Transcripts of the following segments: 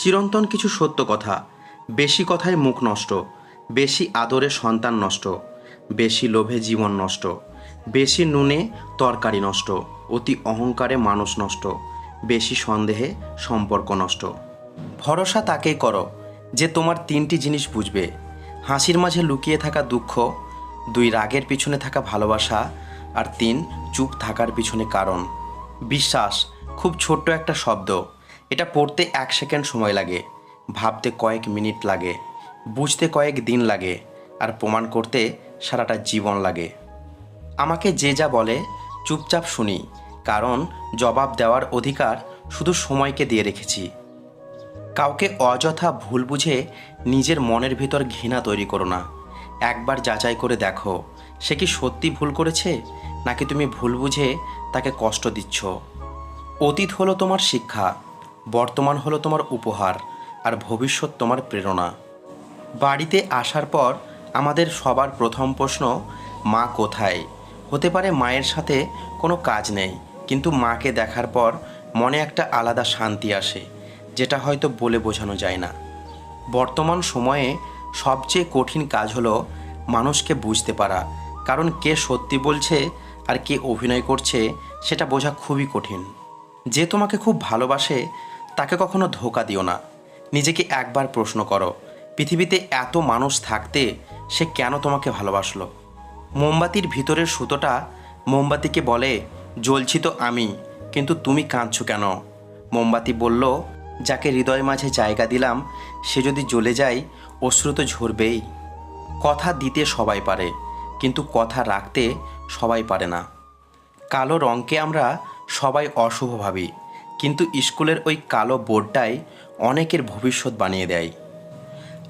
চিরন্তন কিছু সত্য কথা। বেশি কথায় মুখ নষ্ট, বেশি আদরে সন্তান নষ্ট, বেশি লোভে জীবন নষ্ট, বেশি নুনে তরকারি নষ্ট, অতি অহংকারে মানুষ নষ্ট, বেশি সন্দেহে সম্পর্ক নষ্ট। ভরসা তাকেই করো যে তোমার তিনটি জিনিস বুঝবে। হাসির মাঝে লুকিয়ে থাকা দুঃখ, দুই রাগের পিছনে থাকা ভালোবাসা, আর তিন চুপ থাকার পিছনে কারণ। বিশ্বাস, খুব ছোট্ট একটা শব্দ। এটা পড়তে এক সেকেন্ড সময় লাগে, ভাবতে কয়েক মিনিট লাগে, বুঝতে কয়েক দিন লাগে, আর প্রমাণ করতে সারাটা জীবন লাগে। আমাকে যে যা বলে, চুপচাপ শুনি, কারণ জবাব দেওয়ার অধিকার শুধু সময়কে দিয়ে রেখেছি। কাউকে অযথা ভুল বুঝে নিজের মনের ভিতর ঘৃণা তৈরি করো না। একবার যাচাই করে দেখো, সে কি সত্যি ভুল করেছে, নাকি তুমি ভুল বুঝে তাকে কষ্ট দিচ্ছ? অতীত হলো তোমার শিক্ষা বর্তমান হলো তোমার উপহার আর ভবিষ্যৎ তোমার প্রেরণা। বাড়িতে আসার পর আমাদের সবার প্রথম প্রশ্ন, মা কোথায়? হতে পারে মায়ের সাথে কোনো কাজ নেই, কিন্তু মাকে দেখার পর মনে একটা আলাদা শান্তি আসে, যেটা হয়তো বলে বোঝানো যায় না। বর্তমান সময়ে সবচেয়ে কঠিন কাজ হলো মানুষকে বুঝতে পারা, কারণ কে সত্যি বলছে আর কে অভিনয় করছে সেটা বোঝা খুবই কঠিন। যে তোমাকে খুব ভালোবাসে তাকে কখনো ধোকা দিও না। নিজেকে একবার প্রশ্ন করো, পৃথিবীতে এত মানুষ থাকতে সে কেন তোমাকে ভালোবাসলো? মোমবাতির ভিতরের সুতোটা মোমবাতিকে বলে, জ্বলছি তো আমি, কিন্তু তুমি কাঁদছো কেন? মোমবাতি বলল, যাকে হৃদয় মাঝে জায়গা দিলাম, সে যদি জ্বলে যায়, অশ্রু তো ঝরবেই। কথা দিতে সবাই পারে, কিন্তু কথা রাখতে সবাই পারে না। কালো রঙকে আমরা সবাই অশুভ ভাবি কিন্তু স্কুলের ওই কালো বোর্ডটাই অনেকের ভবিষ্যৎ বানিয়ে দেয়।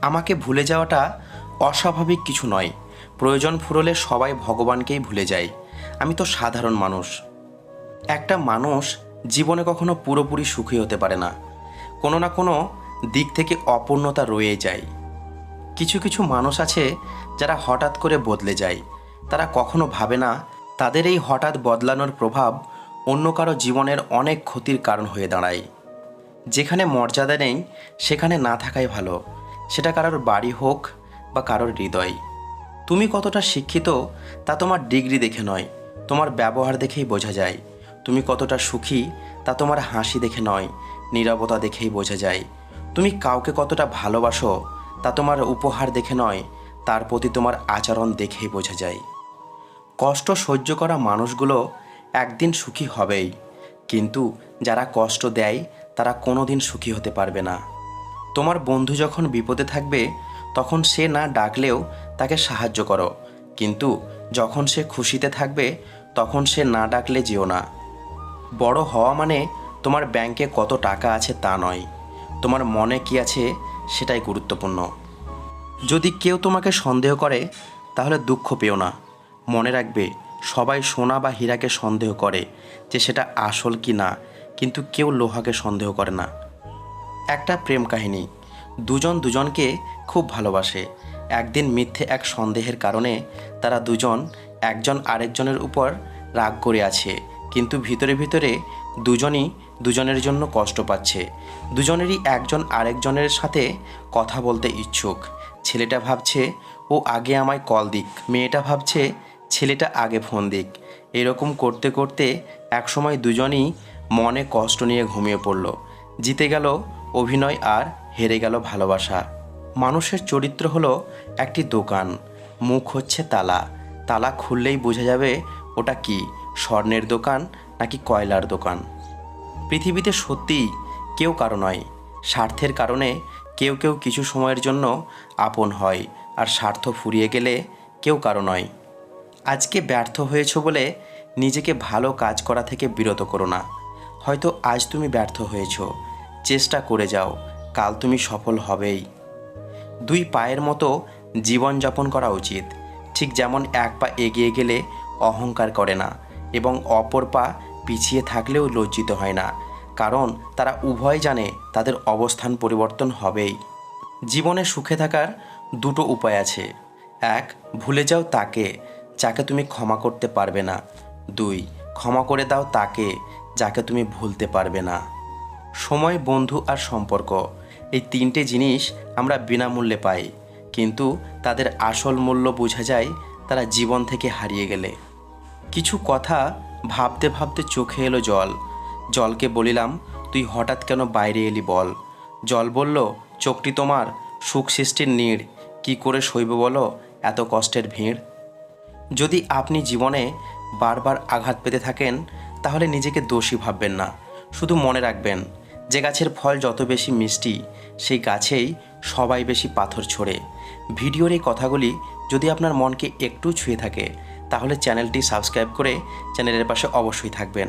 আমাকে ভুলে যাওয়াটা অস্বাভাবিক কিছু নয়। প্রয়োজন ফুরলে সবাই ভগবানকেই ভুলে যায়। আমি তো সাধারণ মানুষ। একটা মানুষ জীবনে কখনো পুরোপুরি সুখী হতে পারে না। কোনো না কোনো দিক থেকে অপূর্ণতা রয়ে যায়। কিছু কিছু মানুষ আছে যারা হঠাৎ করে বদলে যায়। তারা কখনো ভাবে না, তাদের এই হঠাৎ বদলানোর প্রভাব অন্য কারও জীবনের অনেক ক্ষতির কারণ হয়ে দাঁড়ায়। যেখানে মর্যাদা নেই, সেখানে না থাকাই ভালো। সেটা কারোর বাড়ি হোক বা কারোর হৃদয়। তুমি কতটা শিক্ষিত, তা তোমার ডিগ্রি দেখে নয়। তোমার ব্যবহার দেখেই বোঝা যায়। তুমি কতটা সুখী, তা তোমার হাসি দেখে নয়। নীরবতা দেখেই বোঝা যায়। তুমি কাউকে কতটা ভালোবাসো, তা তোমার উপহার দেখে নয়। তার প্রতি তোমার আচরণ দেখেই বোঝা যায়। কষ্ট সহ্য করা মানুষগুলো একদিন সুখী হবেই। কিন্তু যারা কষ্ট দেয়, তারা কোনো দিন সুখী হতে পারবে না। তোমার বন্ধু যখন বিপদে থাকবে, তখন সে না ডাকলেও তাকে সাহায্য করো। কিন্তু যখন সে খুশিতে থাকবে, তখন সে না ডাকলে যেও না। বড় হওয়া মানে তোমার ব্যাংকে কত টাকা আছে তা নয়। তোমার মনে কি আছে, সেটাই গুরুত্বপূর্ণ। যদি কেউ তোমাকে সন্দেহ করে, তাহলে দুঃখ পেও না। মনে রাখবে সবাই সোনা বা হীরাকে সন্দেহ করে যে সেটা আসল কি না, কিন্তু কেউ লোহাকে সন্দেহ করে না। একটা প্রেম কাহিনী। দুজন দুজনকে খুব ভালোবাসে। একদিন মিথ্যে এক সন্দেহের কারণে তারা দুজন একজন আরেকজনের উপর রাগ করে আছে, কিন্তু ভিতরে ভিতরে দুজনই দুজনের জন্য কষ্ট পাচ্ছে। দুজনেরই একজন আরেকজনের সাথে কথা বলতে ইচ্ছুক। ছেলেটা ভাবছে, ও আগে আমায় কল দিক। মেয়েটা ভাবছে ছেলেটা আগে ফোন দিক। এরকম করতে করতে একসময় দুজনই মনে কষ্ট নিয়ে ঘুমিয়ে পড়ল। জিতে গেল অভিনয় আর হেরে গেল ভালোবাসা। মানুষের চরিত্র হলো একটি দোকান। মুখ হচ্ছে তালা। তালা খুললেই বোঝা যাবে ওটা কি, স্বর্ণের দোকান নাকি কয়লার দোকান। পৃথিবীতে সত্যিই কেউ কারও নয়। স্বার্থের কারণে কেউ কেউ কিছু সময়ের জন্য আপন হয় আর স্বার্থ ফুরিয়ে গেলে কেউ কারও নয়। আজকে ব্যর্থ হয়েছ বলে নিজেকে ভালো কাজ করা থেকে বিরত করো না। হয়তো আজ তুমি ব্যর্থ হয়েছ। চেষ্টা করে যাও। কাল তুমি সফল হবেই। দুই পায়ের মতো জীবনযাপন করা উচিত। ঠিক যেমন এক পা এগিয়ে গেলে অহংকার করে না এবং অপর পা পিছিয়ে থাকলেও লজ্জিত হয় না। কারণ তারা উভয় জানে তাদের অবস্থান পরিবর্তন হবেই। জীবনে সুখে থাকার দুটো উপায় আছে। এক, ভুলে যাও তাকে। যাকে তুমি ক্ষমা করতে পারবে না। দুই, ক্ষমা করে দাও তাকে যাকে তুমি ভুলতে পারবে না। সময়, বন্ধু আর সম্পর্ক এই তিনটে জিনিস আমরা বিনামূল্যে পাই, কিন্তু তাদের আসল মূল্য বোঝা যায় তারা জীবন থেকে হারিয়ে গেলে। কিছু কথা ভাবতে ভাবতে চোখে এলো জল। জলকে বলিলাম, তুই হঠাৎ কেন বাইরে এলি বল? জল বলল, চোখটি তোমার সুখ সৃষ্টির নীড়। কী করে সইব বলো? এত কষ্টের ভিড়। যদি আপনি জীবনে বারবার আঘাত পেতে থাকেন, তাহলে নিজেকে দোষী ভাববেন না। শুধু মনে রাখবেন, যে গাছের ফল যত বেশি মিষ্টি, সেই গাছেই সবাই বেশি পাথর ছোড়ে। ভিডিওর এই কথাগুলি যদি আপনার মনকে একটু ছুঁয়ে থাকে, তাহলে চ্যানেলটি সাবস্ক্রাইব করে চ্যানেলের পাশে অবশ্যই থাকবেন।